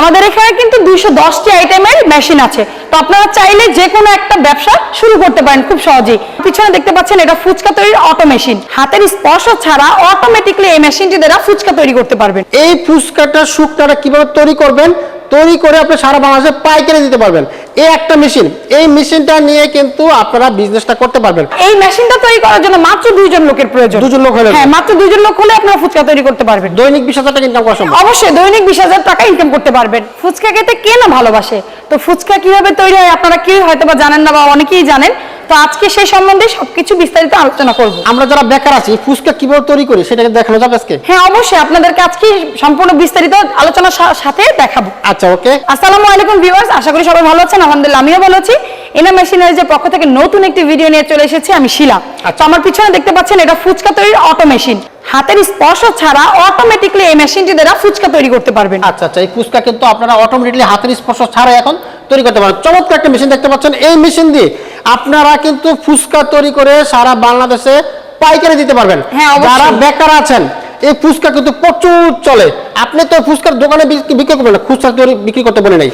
আমাদের এখানে কিন্তু দুইশো দশটি আইটেমের মেশিন আছে। তো আপনারা চাইলে যে কোনো একটা ব্যবসা শুরু করতে পারেন খুব সহজেই। পিছনে দেখতে পাচ্ছেন এটা ফুচকা তৈরির অটো মেশিন। হাতের স্পর্শ ছাড়া অটোমেটিকলি এই মেশিনটি দ্বারা ফুচকা তৈরি করতে পারবেন। এই ফুচকাটা শুকনাটা কীভাবে তৈরি করবেন? তৈরি করে আপনি সারা বাংলাদেশে পাইকারি দিতে পারবেন। এই একটা মেশিন এই মেশিনটা নিয়ে কিন্তু আপনারা বিজনেসটা করতে পারবেন। এই মেশিনটা তৈরি করার জন্য মাত্র দুইজন লোকের প্রয়োজন। দুজন লোক হলে হ্যাঁ মাত্র দুইজন লোক হলে আপনারা ফুচকা তৈরি করতে পারবেন। দৈনিক বিশ হাজার টাকা ইনকাম করা সম্ভব। অবশ্যই দৈনিক বিশ হাজার টাকা ইনকাম করতে পারবেন। ফুচকা খেতে কে না ভালোবাসে? তো ফুচকা কীভাবে তৈরি হয় আপনারা কি হয়তো বা জানেন না বা অনেকেই জানেন তো আজকে সেই সম্বন্ধে সবকিছু বিস্তারিত আলোচনা করব। আমরা যারা বেকার আছি ফুচকা কীভাবে তৈরি করি সেটাকে দেখানো যাবে আজকে। হ্যাঁ অবশ্যই আপনাদেরকে আজকে সম্পূর্ণ বিস্তারিত আলোচনার সাথে দেখাবো। আচ্ছা ওকে। আসসালামু আলাইকুম ভিউয়ার্স আশা করি সবাই ভালো আছেন আলহামদুলিল্লাহ আমিও ভালো আছি। এনা মেশিনারিজের পক্ষ থেকে নতুন একটি ভিডিও নিয়ে চলে এসেছি আমি শিলা। তো আমার পিছনে দেখতে পাচ্ছেন এটা ফুচকা তৈরির অটো মেশিন হাতের স্পর্শ ছাড়া অটোমেটিকলি এই মেশিনটি দ্বারা ফুচকা তৈরি করতে পারবেন। আচ্ছা আচ্ছা এই ফুচকা কিন্তু আপনারা অটোমেটিকলি হাতের স্পর্শ ছাড়া এখন তৈরি করতে পারেন চমৎকার একটা মেশিন দেখতে পাচ্ছেন। এই মেশিন দিয়ে আপনারা কিন্তু ফুচকা তৈরি করে সারা বাংলাদেশে পাইকারি দিতে পারবেন। হ্যাঁ, যারা বেকার আছেন এই ফুচকা কিন্তু প্রচুর চলে। আপনি তো ফুচকার দোকানে বিক্রি বিক্রি করবেন না ফুচকা তৈরি বিক্রি করতে বলে নাই।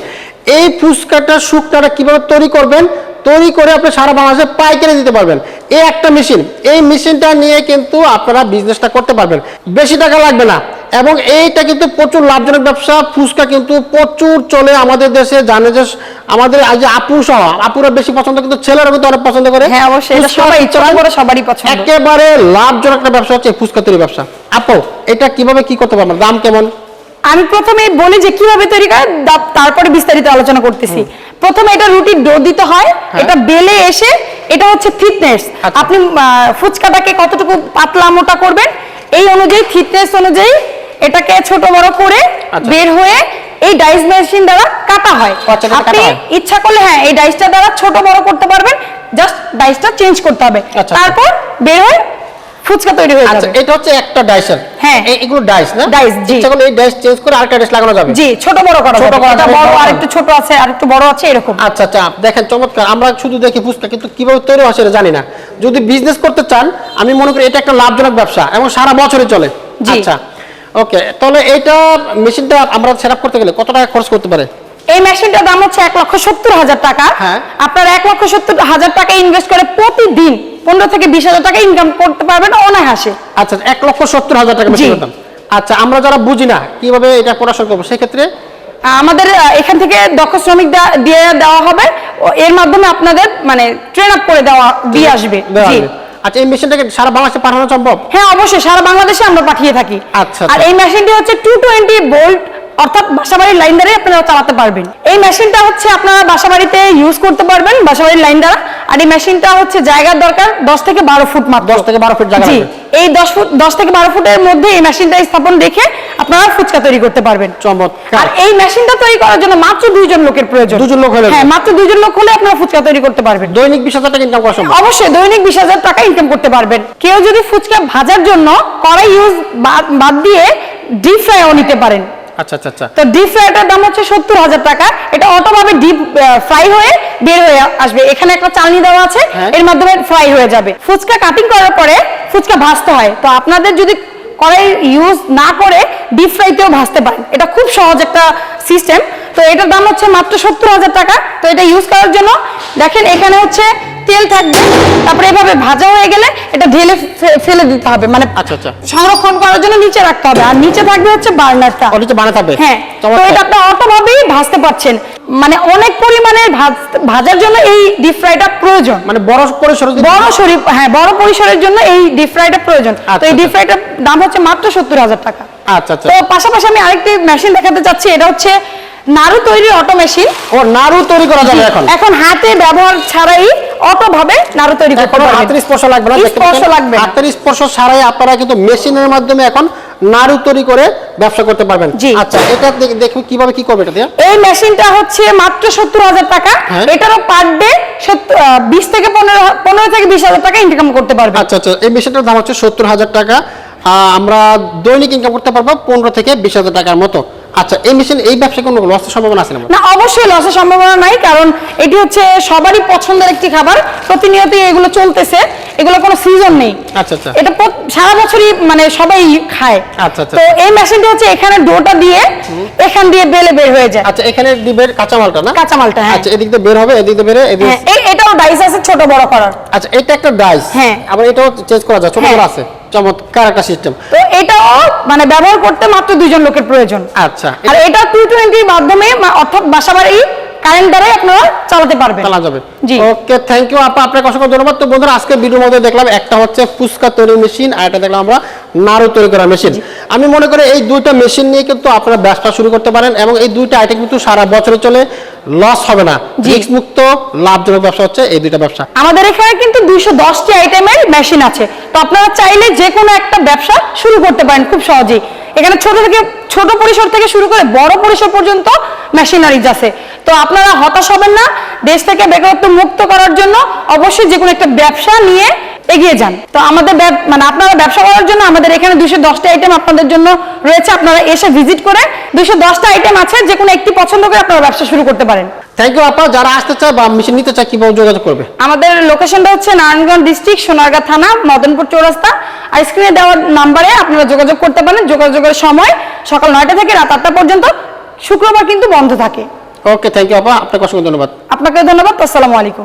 এই ফুচকাটা শুকনাটা কীভাবে তৈরি করবেন? তৈরি করে আপনি সারা বাংলাদেশে পাইকারি দিতে পারবেন। এই একটা মেশিন এই মেশিনটা নিয়ে কিন্তু আপনারা বিজনেসটা করতে পারবেন। বেশি টাকা লাগবে না। এবং এইটা কিন্তু প্রচুর লাভজনক ব্যবসা ফুচকা কিন্তু প্রচুর চলে আমাদের দেশে জানে যে আমাদের আজ আপু সহ আপুরা বেশি পছন্দ কিন্তু ছেলেরা কিন্তু অনেক পছন্দ করে। হ্যাঁ অবশ্যই সবাই সবারই পছন্দ। একেবারে লাভজনক একটা ব্যবসা হচ্ছে ফুচকা তৈরি ব্যবসা। আপু এটা কীভাবে কি করতে পারবেন? দাম কেমন? আমি প্রথমে বলি যে কীভাবে তৈরি করে তারপরে বিস্তারিত আলোচনা করতেছি। প্রথমে এটা রুটির ডো দিতে হয় এটা বেলে এসে এটা হচ্ছে থিকনেস আচ্ছা। আপনি ফুচকাটাকে কতটুকু পাতলা মোটা করবেন এই অনুযায়ী ফিটনেস অনুযায়ী এটাকে ছোট বড় করে আচ্ছা। বের হয়ে এই ডাইস মেশিন দ্বারা কাটা হয়। আপনি ইচ্ছা করলে হ্যাঁ এই ডাইসটা দ্বারা ছোট বড় করতে পারবেন জাস্ট ডাইসটা চেঞ্জ করতে হবে। আচ্ছা। তারপর বের হয়ে ফুচকা তৈরি হয়ে আচ্ছা যাবে। এটা হচ্ছে একটা ডাইসের হ্যাঁ। এই- এগুলো ডাইস না? Dice, জি। ইচ্ছা করলে এই ডাইস চেঞ্জ করে আরেকটা ডাইস লাগানো যাবে। জি ছোট বড় করা ছোট করা যাবে, বড় আর একটু ছোট আছে আর একটু বড় আছে এরকম। আচ্ছা আচ্ছা দেখেন চমৎকার। আমরা শুধু দেখি ফুচকা কিন্তু কীভাবে তৈরি হয় সেটা জানি না। যদি বিজনেস করতে চান আমি মনে করি এটা একটা লাভজনক ব্যবসা এবং সারা বছরই চলে। জি। আচ্ছা ওকে তাহলে এইটা মেশিনটা আমরা সেট করতে গেলে কত টাকা খরচ করতে পারে? এই মেশিনটার দাম হচ্ছে এক লক্ষ সত্তর হাজার টাকা। হ্যাঁ। আপনার এক লক্ষ সত্তর হাজার টাকা ইনভেস্ট করে প্রতিদিন পনেরো থেকে বিশ হাজার টাকা ইনকাম করতে পারবেন অনায়াসে। আচ্ছা এক লক্ষ সত্তর হাজার টাকা মেশিনের দাম আচ্ছা আমরা যারা বুঝি না কীভাবে এটা পড়াশোনা করব সেক্ষেত্রে? আমাদের এখান থেকে দক্ষ শ্রমিক দিয়ে দেওয়া হবে। এর মাধ্যমে আপনাদের মানে ট্রেন আপ করে দেওয়া দিয়ে আসবে। জি। আচ্ছা এই মেশিনটাকে সারা বাংলাদেশে পাঠানো সম্ভব হ্যাঁ অবশ্যই সারা বাংলাদেশে আমরা পাঠিয়ে থাকি আচ্ছা, আর আচ্ছা। এই মেশিনটি হচ্ছে টু টোয়েন্টি ভোল্ট অর্থাৎ বাসাবাড়ির লাইন দ্বারা আপনারা চালাতে পারবেন। এই মেশিনটা হচ্ছে আপনারা বাসাবাড়িতে ইউজ করতে পারবেন বাসাবাড়ির লাইন দ্বারা। আর এই মেশিনটা হচ্ছে জায়গার দরকার দশ থেকে বারো ফুট মাত্র দশ থেকে বারো ফুট জায়গা এই দশ ফুট দশ থেকে বারো ফুটের মধ্যে এই মেশিনটা স্থাপন রেখে আপনারা ফুচকা তৈরি করতে পারবেন। চমৎকার। আর এই মেশিনটা তৈরি করার জন্য মাত্র দুইজন লোকের প্রয়োজন। দুজন লোক হলে হ্যাঁ মাত্র দুইজন লোক হলে আপনারা ফুচকা তৈরি করতে পারবেন। দৈনিক বিশ হাজার টাকা ইনকাম করা সম্ভব? অবশ্যই দৈনিক বিশ হাজার টাকা ইনকাম করতে পারবেন। কেউ যদি ফুচকা ভাজার জন্য কড়াই ইউজ বাদ দিয়ে ডিপ ফ্রাইও নিতে পারেন। আচ্ছা আচ্ছা আচ্ছা। তো ডিপ ফ্রাইটার দাম হচ্ছে সত্তর হাজার টাকা। এটা অটোভাবে ডিপ ফ্রাই হয়ে বের হয়ে আসবে। এখানে একটা চালনি দেওয়া আছে। হ্যাঁ। এর মাধ্যমে ফ্রাই হয়ে যাবে। ফুচকা কাটিং করার পরে ফুচকা ভাজতে হয়। তো আপনাদের যদি কড়াই ইউজ না করে ডিপ ফ্রাইতেও ভাজতে পারেন। এটা খুব সহজ একটা সিস্টেম তো এটার দাম হচ্ছে মাত্র সত্তর হাজার টাকা। তো এটা ইউজ করার জন্য দেখেন এখানে হচ্ছে তেল থাকবে তারপরে এভাবে ভাজা হয়ে গেলে এটা ঢেলে ফেলে দিতে হবে মানে আচ্ছা আচ্ছা। সংরক্ষণ করার জন্য নিচে রাখতে হবে। আর নিচে থাকবে হচ্ছে বার্নারটা। ওটা হচ্ছে বানাতে হবে হ্যাঁ তো এটা আপনি অটোভাবেই ভাজতে পারছেন। মানে অনেক পরিমাণে ভাজ- ভাজার জন্য এই ডিপ ফ্রাইটা প্রয়োজন। মানে বড় পরিসর বড় শরীর হ্যাঁ বড় পরিসরের জন্য এই ডিপ ফ্রাইটা প্রয়োজন। তো এই ডিপ আচ্ছা। ফ্রাইটার দাম হচ্ছে মাত্র সত্তর হাজার টাকা। আচ্ছা আচ্ছা। তো পাশাপাশি আমি আরেকটি মেশিন দেখাতে চাচ্ছি এটা হচ্ছে নাড়ু তৈরি অটো মেশিন ও নাড়ু তৈরি করা যাবে এখন? এখন হাতে ব্যবহার ছাড়াই অটো ভাবে নাড়ু তৈরি করতে পারবেন। হাতের স্পর্শ লাগবে না স্পর্শ লাগবে হাতের স্পর্শ ছাড়াই আপনারা কিন্তু মেশিনের মাধ্যমে এখন নাড়ু তৈরি করে ব্যবসা করতে পারবেন। আচ্ছা এটা দেখ- দেখুন কীভাবে কি করবে এটা এই মেশিনটা হচ্ছে মাত্র সত্তর হাজার টাকা। হ্যাঁ। এটারও পার ডে বিশ থেকে পনেরো পনেরো থেকে বিশ হাজার টাকা ইনকাম করতে পারবে। আচ্ছা আচ্ছা এই মেশিনটার দাম হচ্ছে সত্তর হাজার টাকা। আহ, আমরা দৈনিক ইনকাম করতে পারব পনেরো থেকে বিশ হাজার টাকার মতো। আচ্ছা এই মেশিন এই ব্যবসা কোনো লসের সম্ভাবনা আছে না অবশ্যই লসের সম্ভাবনা নাই, কারণ এটি হচ্ছে সবারই পছন্দের একটি খাবার। প্রতিনিয়তই এগুলো চলতেছে। এগুলো কোনো সিজন নেই। আচ্ছা আচ্ছা। এটা সারা বছরই মানে সবাই খায়। আচ্ছা, আচ্ছা। তো এই মেশিনটা হচ্ছে এখানে ডোটা দিয়ে এখান দিয়ে বেলে বের হয়ে যায়। আচ্ছা এখানে দিবের কাঁচামালটা না? কাঁচামালটা হ্যাঁ। আচ্ছা এদিক দিয়ে বের হবে এদিক দিয়ে বেরে হ্যাঁ এই এটাও ডাইস আছে ছোট বড় করার। আচ্ছা এটা একটা ডাইস হ্যাঁ। আবার এটাও চেঞ্জ করা যায় ছোট হ্যাঁ। বড় আছে। চমৎকার একটা সিস্টেম তো এটাও মানে ব্যবহার করতে মাত্র দুইজন লোকের প্রয়োজন। আচ্ছা আর এটা টু টোয়েন্টির মাধ্যমে অর্থাৎ বাসাবাড়ি কারেন্ট দ্বারাই আপনারা চালাতে পারবেন। চালা যাবে। জি। ওকে থ্যাংক ইউ আপা আপনাকে অসংখ্য ধন্যবাদ। তো বন্ধুরা আজকে ভিডিওর মধ্যে দেখলাম একটা হচ্ছে ফুচকা তৈরি মেশিন আর একটা দেখলাম আমরা নাড়ু তৈরি করার মেশিন আমি মনে করি এই দুইটা মেশিন নিয়ে কিন্তু আপনারা ব্যবসা শুরু করতে পারেন এবং এই দুইটা আইটেম কিন্তু সারা বছরে চলে লস হবে না। রিস্ক মুক্ত লাভজনক ব্যবসা হচ্ছে এই দুইটা ব্যবসা। আমাদের এখানে কিন্তু দুইশো দশটি আইটেমের মেশিন আছে। তো আপনারা চাইলে যে কোনো একটা ব্যবসা শুরু করতে পারেন খুব সহজেই। এখানে ছোট থেকে ছোট পরিসর থেকে শুরু করে বড় পরিসর পর্যন্ত মেশিনারিজ আছে। তো আপনারা হতাশ হবেন না, দেশ থেকে বেকারত্ব মুক্ত করার জন্য অবশ্যই যে কোনো একটা ব্যবসা নিয়ে এগিয়ে যান। তো আমাদের মানে আপনারা ব্যবসা করার জন্য আমাদের এখানে দুশো দশটা আইটেম আপনাদের জন্য রয়েছে। আপনারা এসে ভিজিট করে দুশো দশটা আইটেম আছে যে কোনো একটি পছন্দ করে আপনারা ব্যবসা শুরু করতে পারেন। থ্যাংক ইউ আপা। যারা আসতে চায় বা মেশিন নিতে চায় কীভাবে যোগাযোগ করবে? আমাদের লোকেশনটা হচ্ছে নারায়ণগঞ্জ ডিস্ট্রিক্ট সোনারগাঁ থানা মদনপুর চৌরাস্তা। আর স্ক্রিনে দেওয়ার নাম্বারে আপনারা যোগাযোগ করতে পারেন। যোগাযোগের সময় সকাল নয়টা থেকে রাত আটটা পর্যন্ত। শুক্রবার কিন্তু বন্ধ থাকে। ওকে থ্যাংক ইউ আপা। আপনাকে অসংখ্য ধন্যবাদ। আপনাকে ধন্যবাদ। আসসালামু আলাইকুম।